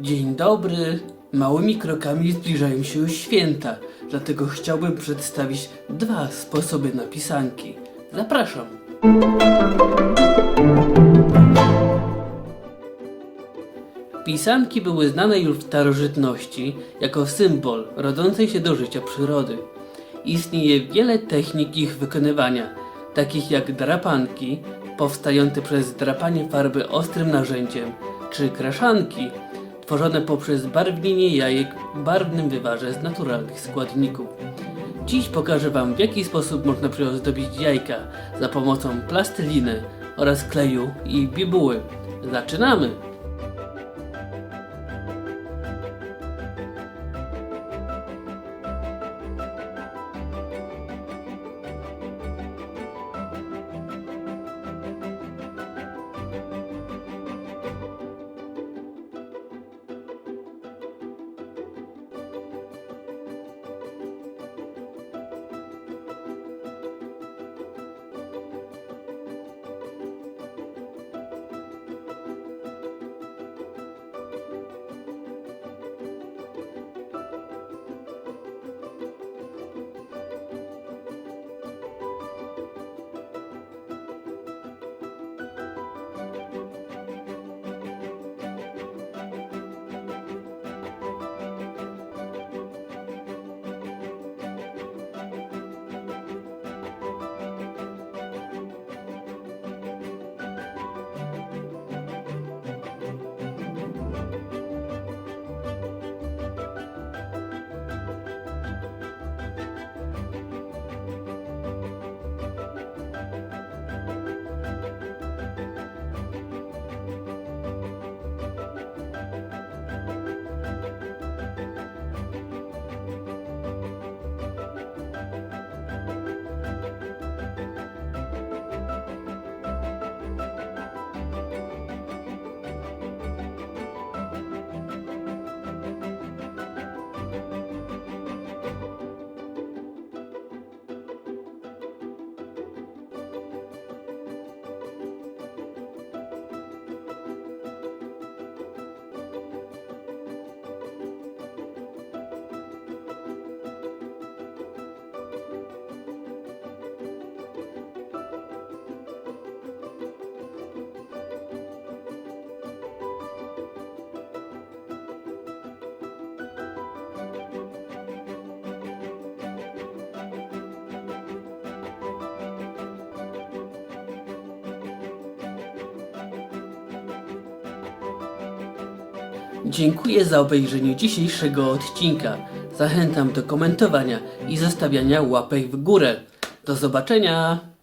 Dzień dobry. Małymi krokami zbliżają się święta, dlatego chciałbym przedstawić dwa sposoby na pisanki. Zapraszam. Pisanki były znane już w starożytności jako symbol rodzącej się do życia przyrody. Istnieje wiele technik ich wykonywania, takich jak drapanki, powstające przez drapanie farby ostrym narzędziem, czy kraszanki, tworzone poprzez barwnienie jajek barwnym wywarze z naturalnych składników. Dziś pokażę Wam w jaki sposób można przyozdobić jajka za pomocą plasteliny oraz kleju i bibuły. Zaczynamy! Dziękuję za obejrzenie dzisiejszego odcinka. Zachęcam do komentowania i zostawiania łapek w górę. Do zobaczenia!